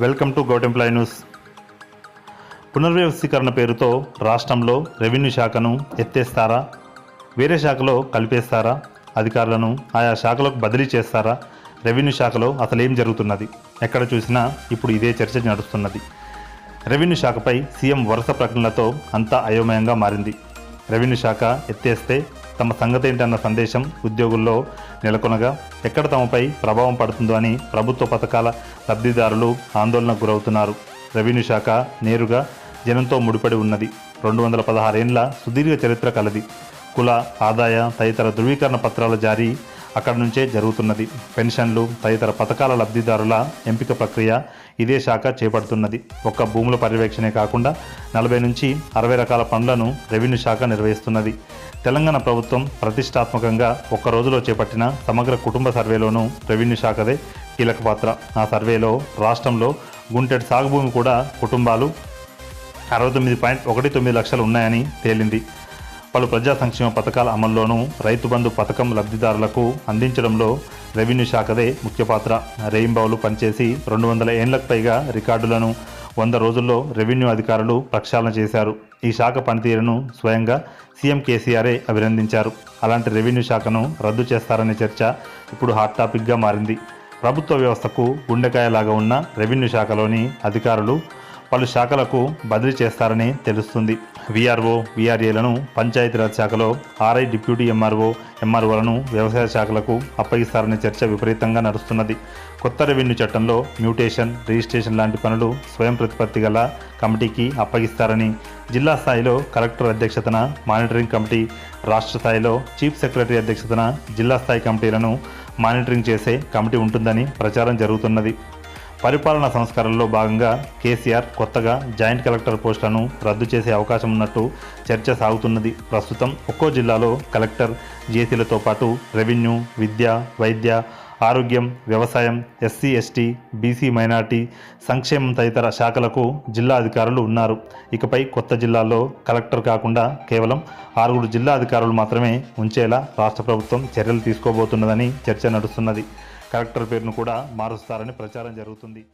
Welcome to govt employee news పునర్వ్యవస్థీకరణ పేరుతో రాష్ట్రంలో రెవెన్యూ శాఖను ఎత్తేస్తారా? వేరే శాఖలో కలిపేస్తారా? అధికారులను ఆయా శాఖలకు బదిలీ చేస్తారా? రెవెన్యూ శాఖలో అసలు ఏం జరుగుతున్నది? ఎక్కడ చూసినా ఇప్పుడు ఇదే చర్చ నడుస్తున్నది. రెవెన్యూ శాఖపై సీఎం వరుస ప్రకటనలతో అంతా అయోమయంగా మారింది. రెవెన్యూ శాఖ ఎత్తేస్తే తమ సంగతి ఏంటన్న సందేశం ఉద్యోగుల్లో నెలకొనగా ఎక్కడ తమపై ప్రభావం పడుతుందో అని ప్రభుత్వ పథకాల లబ్ధిదారులు ఆందోళనకు గురవుతున్నారు. రెవెన్యూ శాఖ నేరుగా జనంతో ముడిపడి ఉన్నది. రెండు వందల పదహారేండ్ల సుదీర్ఘ చరిత్ర కలది. కుల ఆదాయ తదితర ధృవీకరణ పత్రాల జారీ అక్కడి నుంచే జరుగుతున్నది. పెన్షన్లు తదితర పథకాల లబ్ధిదారుల ఎంపిక ప్రక్రియ ఇదే శాఖ చేపడుతున్నది. ఒక్క భూముల పర్యవేక్షణే కాకుండా నలభై నుంచి అరవై రకాల పనులను రెవెన్యూ శాఖ నిర్వహిస్తున్నది. తెలంగాణ ప్రభుత్వం ప్రతిష్టాత్మకంగా ఒక్క రోజులో చేపట్టిన సమగ్ర కుటుంబ సర్వేలోనూ రెవెన్యూ శాఖదే కీలక పాత్ర. ఆ సర్వేలో రాష్ట్రంలో గుంటెడ్ సాగు భూమి కూడా కుటుంబాలు అరవై తొమ్మిది పాయింట్ ఒకటి తొమ్మిది లక్షలు ఉన్నాయని తేలింది. పలు ప్రజా సంక్షేమ పథకాల అమల్లోనూ రైతు బంధు పథకం లబ్ధిదారులకు అందించడంలో రెవెన్యూ శాఖదే ముఖ్య పాత్ర. రెయింబౌలు పనిచేసి రెండు వందల ఏళ్ళకు పైగా రికార్డులను వంద రోజుల్లో రెవెన్యూ అధికారులు ప్రక్షాళన చేశారు. ఈ శాఖ పనితీరును స్వయంగా సీఎం కేసీఆరే అభినందించారు. అలాంటి రెవెన్యూ శాఖను రద్దు చేస్తారనే చర్చ ఇప్పుడు హాట్ టాపిక్గా మారింది. ప్రభుత్వ వ్యవస్థకు గుండెకాయలాగా ఉన్న రెవెన్యూ శాఖలోని అధికారులు పలు శాఖలకు బదిలీ చేస్తారని తెలుస్తుంది. వీఆర్ఓ వీఆర్ఏలను పంచాయతీరాజ్ శాఖలో ఆర్ఐ డిప్యూటీ ఎంఆర్ఓ ఎంఆర్ఓలను వ్యవసాయ శాఖలకు అప్పగిస్తారనే చర్చ విపరీతంగా నడుస్తున్నది. కొత్త రెవెన్యూ చట్టంలో మ్యూటేషన్ రిజిస్ట్రేషన్ లాంటి పనులు స్వయం ప్రతిపత్తి గల కమిటీకి అప్పగిస్తారని జిల్లా స్థాయిలో కలెక్టర్ అధ్యక్షతన మానిటరింగ్ కమిటీ రాష్ట్ర స్థాయిలో చీఫ్ సెక్రటరీ అధ్యక్షతన జిల్లా స్థాయి కమిటీలను మానిటరింగ్ చేసే కమిటీ ఉంటుందని ప్రచారం జరుగుతున్నది. పరిపాలనా సంస్కరణలో భాగంగా కేసీఆర్ కొత్తగా జాయింట్ కలెక్టర్ పోస్టులను రద్దు చేసే అవకాశం ఉన్నట్టు చర్చ సాగుతున్నది. ప్రస్తుతం ఒక్కో జిల్లాలో కలెక్టర్ జేసీలతో పాటు రెవెన్యూ విద్య వైద్య ఆరోగ్యం వ్యవసాయం ఎస్సీ ఎస్టీ బీసీ మైనార్టీ సంక్షేమం తదితర శాఖలకు జిల్లా అధికారులు ఉన్నారు. ఇకపై కొత్త జిల్లాల్లో కలెక్టర్ కాకుండా కేవలం ఆరుగురు జిల్లా అధికారులు మాత్రమే ఉంచేలా రాష్ట్ర ప్రభుత్వం చర్యలు తీసుకోబోతున్నదని చర్చ నడుస్తున్నది. కలెక్టర్ పేరును కూడా మారుస్తారని ప్రచారం జరుగుతుంది.